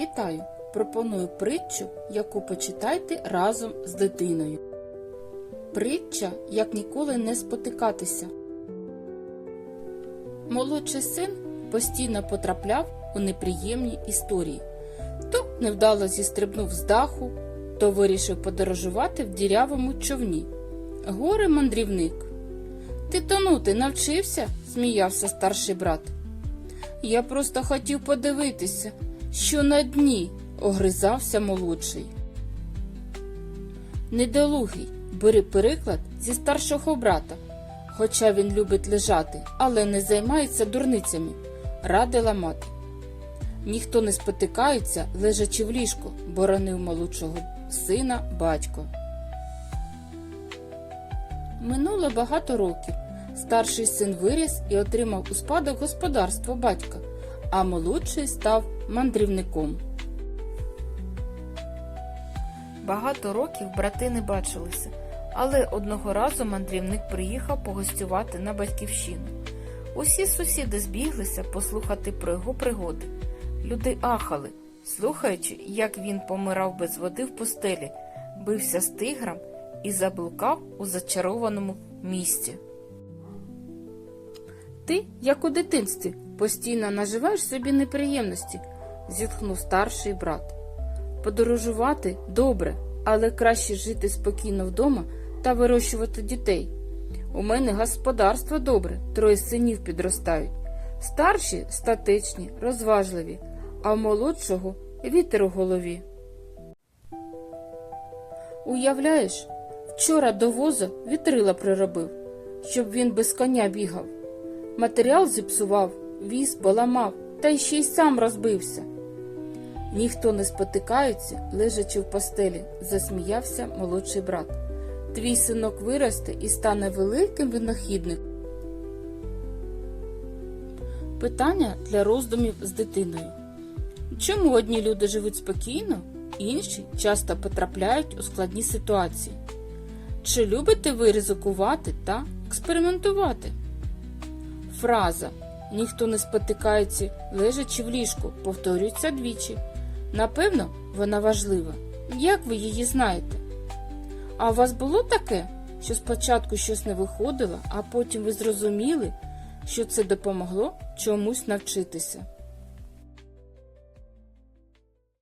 Вітаю! Пропоную притчу, яку почитайте разом з дитиною. Притча як ніколи не спотикатися. Молодший син постійно потрапляв у неприємні історії. То невдало зістрибнув з даху, то вирішив подорожувати в дірявому човні. Горе мандрівник. Ти тонути навчився? сміявся старший брат. Я просто хотів подивитися, що на дні, огризався молодший. Недолугий, бери приклад зі старшого брата, хоча він любить лежати, але не займається дурницями, радила мати. Ніхто не спотикається, лежачи в ліжку, боронив молодшого сина батько. Минуло багато років. Старший син виріс і отримав у спадок господарство батька, а молодший став мандрівником. Багато років брати не бачилися, але одного разу мандрівник приїхав погостювати на батьківщину. Усі сусіди збіглися послухати про його пригоди. Люди ахали, слухаючи, як він помирав без води в пустелі, бився з тигром і заблукав у зачарованому місці. Ти, як у дитинстві, постійно наживаєш собі неприємності, зітхнув старший брат. Подорожувати добре, але краще жити спокійно вдома та вирощувати дітей. У мене господарство добре, троє синів підростають. Старші статечні, розважливі, а в молодшого вітер у голові. Уявляєш, вчора до воза вітрила приробив, щоб він без коня бігав. Матеріал зіпсував, віз поламав, та ще й сам розбився. Ніхто не спотикається, лежачи в постелі, засміявся молодший брат. Твій синок виросте і стане великим винахідником. Питання для роздумів з дитиною. Чому одні люди живуть спокійно, інші часто потрапляють у складні ситуації? Чи любите ви ризикувати та експериментувати? Фраза Ніхто не спотикається, лежачи в ліжку, повторюється двічі. Напевно, вона важлива. Як ви її знаєте? А у вас було таке, що спочатку щось не виходило, а потім ви зрозуміли, що це допомогло чомусь навчитися?